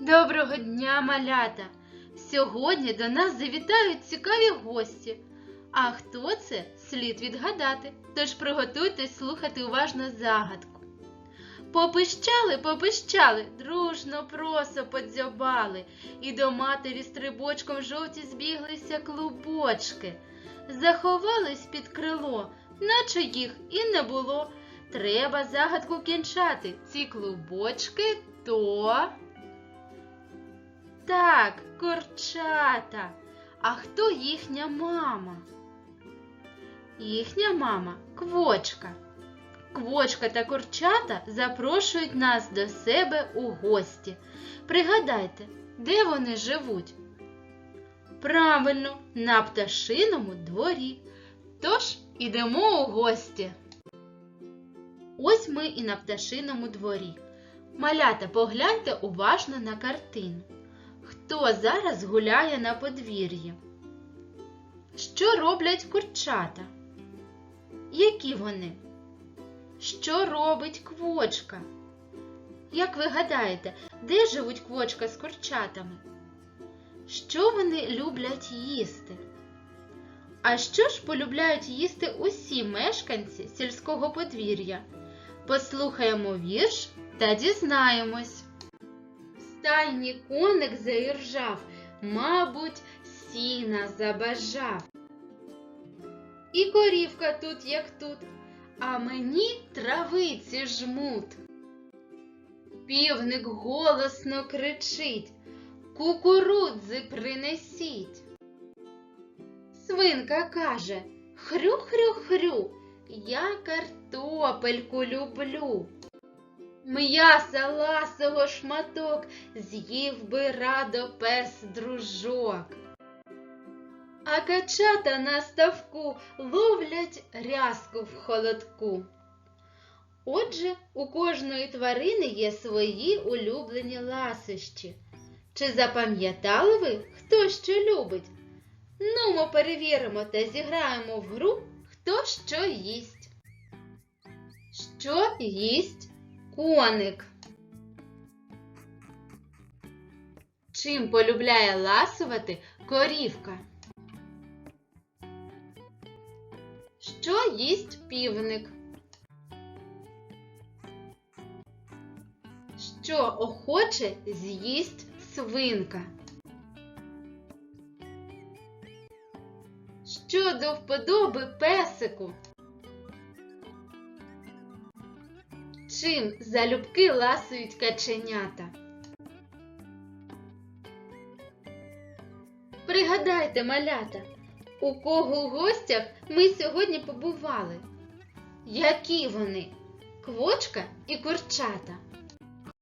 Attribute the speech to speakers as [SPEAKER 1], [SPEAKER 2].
[SPEAKER 1] Доброго дня, малята! Сьогодні до нас завітають цікаві гості. А хто це, слід відгадати, тож приготуйтесь слухати уважно загадку. Попищали, попищали, дружно просо подзьобали, і до матері стрибочком жовті збіглися клубочки. Заховались під крило, наче їх і не було. Треба загадку кінчати. Ці клубочки то. Так, курчата. А хто їхня мама? Їхня мама квочка. Квочка та курчата запрошують нас до себе у гості. Пригадайте, де вони живуть? Правильно, на пташиному дворі. Тож ідемо у гості. Ось ми і на пташиному дворі. Малята, погляньте уважно на картину. Хто зараз гуляє на подвір'ї? Що роблять курчата? Які вони? Що робить квочка? Як ви гадаєте, де живуть квочка з курчатами? Що вони люблять їсти? А що ж полюбляють їсти усі мешканці сільського подвір'я? Послухаємо вірш та дізнаємось. Стайні коник заіржав, мабуть, сіна забажав. І корівка тут, як тут, а мені травиці жмут. Півник голосно кричить, кукурудзи принесіть. Свинка каже Хрю-хрю-хрю, я картопельку люблю. М'яса ласого шматок з'їв би радо пес дружок. А качата на ставку ловлять рязку в холодку. Отже, у кожної тварини є свої улюблені ласощі. Чи запам'ятали ви, хто що любить? Ну, ми перевіримо та зіграємо в гру, хто що їсть. Що їсть коник? Чим полюбляє ласувати корівка? Що їсть півник? Що охоче з'їсть свинка? Що до вподоби песику? Чим залюбки ласують каченята? Пригадайте, малята, у кого у гостях ми сьогодні побували? Які вони? Квочка і курчата.